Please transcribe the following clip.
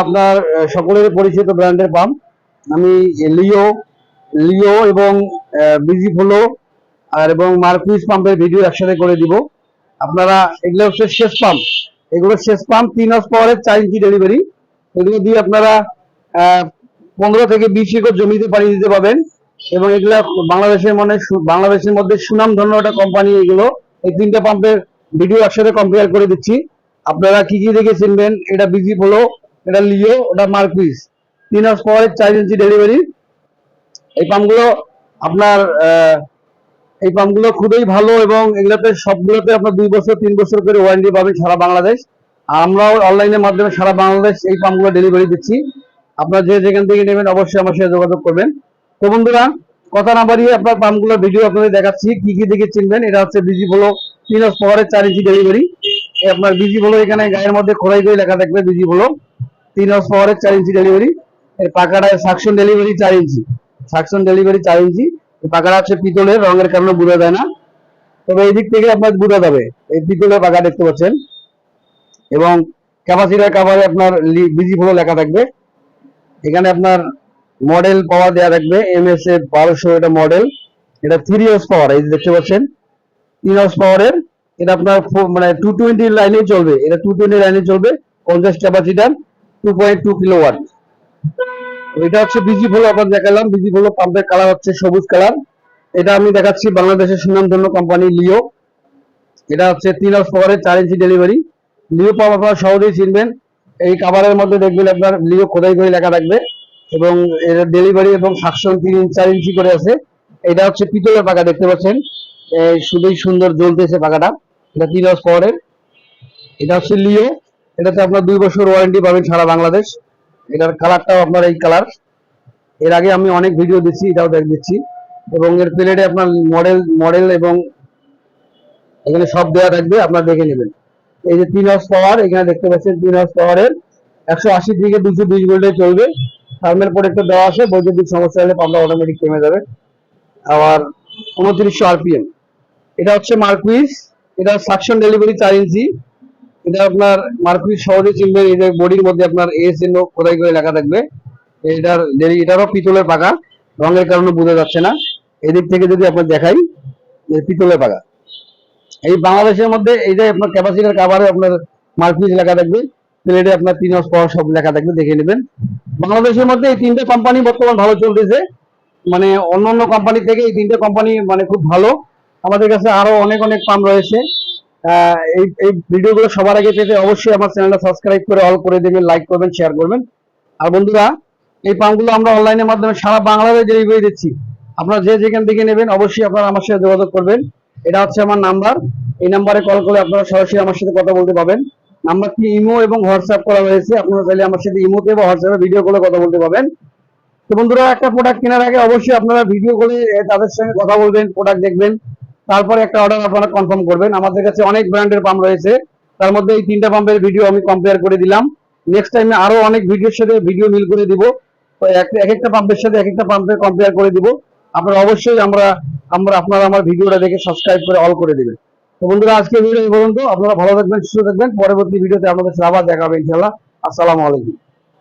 আপনারা সকলের পরিচিত ব্র্যান্ডের আমি লিও লিও এবং বিজি ফ্লো আর এবং মার্কুইস পাম্পের ভিডিও একসাথে করে দিব। আপনারা, এগুলো হচ্ছে শেষ পাম্প। এগুলো শেষ পাম্প, তিন হাস পাওয়ারের ইঞ্চি ডেলিভারি। এগুলো দিয়ে আপনারা পনেরো থেকে বিশ একর জমিতে পাড়ি দিতে পারবেন। এবং এগুলা বাংলাদেশের মানে বাংলাদেশের মধ্যে সুনাম ধন্য একটা কোম্পানি এগুলো। এই তিনটা পাম্পের ভিডিও একসাথে কম্পেয়ার করে দিচ্ছি। আপনারা কি কি দেখে চিনবেন? এটা বিজি হলো এটা লিও ওটা মার্কুইস তিন হাস পাওয়ারের চার ইঞ্চি ডেলিভারি এই পাম্পগুলো আপনার এই পাম্পগুলো খুবই ভালো এবং এগুলোতে সবগুলোতে আপনার দুই বছর, তিন বছর করে ওয়ারেন্টি পাবেন সারা বাংলাদেশ। আমরাও অনলাইনের মাধ্যমে সারা বাংলাদেশ এই পাম্পগুলো ডেলিভারি দিচ্ছি। আপনারা যে যেখান থেকে নেবেন অবশ্যই আমার সাথে যোগাযোগ করবেন। তো বন্ধুরা, কথা না বাড়িয়ে আপনার পাম্পগুলোর ভিডিও আপনাদের দেখাচ্ছি, কি কি দিকে চিনবেন? এটা হচ্ছে বিজি বলো তিন হাজার পাওয়ারের চার ইঞ্চি ডেলিভারি আপনার বিজি বলো এখানে গায়ের মধ্যে খোদাই করে লেখা থাকবে বিজি বলো তিন হাজার পাওয়ারের চার ইঞ্চি ডেলিভারি এই পাকাটা সাকশন ডেলিভারি চার ইঞ্চি সাকশন ডেলিভারি চার ইঞ্চি পাকাটা হচ্ছে পিতলের, রঙের কারণে বোঝা যায় না। তবে এই দিক থেকে আপনার বোঝা যাবে। এই পিতলের পাকা দেখতে পাচ্ছেন। এবং ক্যাপাসিটার কাভারে আপনার বিজি ফ্লো লেখা থাকবে। এখানে আপনার মডেল পাওয়ার দেওয়া থাকবে এম এস এ বারোশো এটা মডেল এটা থ্রি হাউস পাওয়ার এই যে দেখতে পাচ্ছেন তিন হাউস পাওয়ারের এটা আপনার মানে টু টোয়েন্টি লাইনে চলবে, এটা টু টোয়েন্টি লাইনে চলবে পঞ্চাশ capacitor two point two kilo watt এটা হচ্ছে বিজি ফলো আপনার দেখালাম বিজি ফলো পাম্পের কালার হচ্ছে সবুজ কালার এটা আমি দেখাচ্ছি বাংলাদেশের সুনামধন্য কোম্পানি লিও এটা হচ্ছে তিন হাউস পাওয়ারের চার ইঞ্চি ডেলিভারি লিও পাম্প আপনারা সহজেই চিনবেন এই কাভারের মধ্যে দেখবেন আপনার লিও খোদাই করে লেখা থাকবে এবং এর ডেলিভারি এবং সাকশন তিন ইঞ্চ, চার ইঞ্চি করে আছে। এটা হচ্ছে পিতলের পাকা, দেখতে পাচ্ছেন? শুধুই সুন্দর জ্বলতেছে পাকাটা। এটা তিন হাউস পাওয়ারের এটা হচ্ছে লিও। এটাতে আপনার দুই বছর ওয়ারেন্টি পাবেন সারা বাংলাদেশ। এটার কালারটাও আপনার এই কালারের আগে আমি অনেক ভিডিও দিচ্ছি, এটাও দেখ, দিচ্ছি। এবং এর প্লেটে আপনার মডেল মডেল এবং এখানে সব দেওয়া থাকবে, আপনার দেখে নেবেন। এই যে তিন হাউস পাওয়ার, এখানে দেখতে পাচ্ছেন তিন হাউস পাওয়ারের একশো আশি থেকে দুশো বিশ ভোল্টে চলবে। থার্মেল প্রোটেক্টর দেওয়া আছে, বৈদ্যুতিক সমস্যা হলে পাম্পটা অটোমেটিক থেমে যাবে। আবার উনত্রিশশো আরপিএম। এটা হচ্ছে মার্কুইস এটা সাকশন ডেলিভারি চার ইঞ্চি এটা আপনার মার্কুইস সহজে চিনবেন এই যে বডির মধ্যে আপনার এ চিহ্ন খোদাই করে লেখা থাকবে। এটার এটারও পিতলের পাকা রঙের কারণে বোঝা যাচ্ছে না। এদিক থেকে যদি আপনার দেখাই পিতলের পাকা এই বাংলাদেশের মধ্যে এই যে আপনার ক্যাপাসিটার কাভারে আপনার মার্কুইস লেখা থাকবে প্লেটে আপনার তিন পাওয়ার সব লেখা থাকবে, দেখে নেবেন। বাংলাদেশের মধ্যে এই তিনটে কোম্পানি বর্তমান ভালো চলতেছে। মানে অন্যান্য কোম্পানি থেকে এই তিনটে কোম্পানি মানে খুব ভালো। আমাদের কাছে আরও অনেক অনেক পাম্প রয়েছে। এই এই ভিডিওগুলো সবার আগে পেতে অবশ্যই আমার চ্যানেলটা সাবস্ক্রাইব করে অল করে দেবেন লাইক করবেন শেয়ার করবেন। আর বন্ধুরা, এই পাম্পগুলো আমরা অনলাইনের মাধ্যমে সারা বাংলাদেশ ডেলিভারি দিচ্ছি। আপনারা যে যেখান থেকে নেবেন, অবশ্যই আপনারা আমার সাথে যোগাযোগ করবেন। এটা হচ্ছে আমার নাম্বার। এই নাম্বারে কল করে আপনারা সরাসরি আমার সাথে কথা বলতে পারবেন। নাম্বারটি ইমো এবং হোয়াটসঅ্যাপ করা হয়েছে আপনারা চাইলে আমার সাথে ইমোতে বা হোয়াটসঅ্যাপে ভিডিও কলে কথা বলতে পারবেন। তো বন্ধুরা, একটা প্রোডাক্ট কেনার আগে অবশ্যই আপনারা ভিডিও করে তাদের সঙ্গে কথা বলবেন প্রোডাক্ট দেখবেন। তারপরে একটা অর্ডার আপনারা কনফার্ম করবেন। আমাদের কাছে অনেক ব্র্যান্ডের পাম্প রয়েছে। তার মধ্যে এই তিনটা পাম্পের ভিডিও আমি কম্পেয়ার করে দিলাম। নেক্সট টাইমে আরও অনেক ভিডিওর সাথে ভিডিও মিল করে দিব। এক একটা পাম্পের সাথে এক একটা পাম্পের কম্পেয়ার করে দিব। আপনারা অবশ্যই আমরা আমরা, আপনারা আমার ভিডিওটা দেখে সাবস্ক্রাইব করে অল করে দেবেন। তো বন্ধুরা আজকে ভিডিও এই পর্যন্ত। আপনারা ভালো থাকবেন, সুস্থ থাকবেন। পরবর্তী ভিডিওতে আপনাদের সাথে আবার দেখা হবে ইনশাল্লাহ আসসালামু আলাইকুম।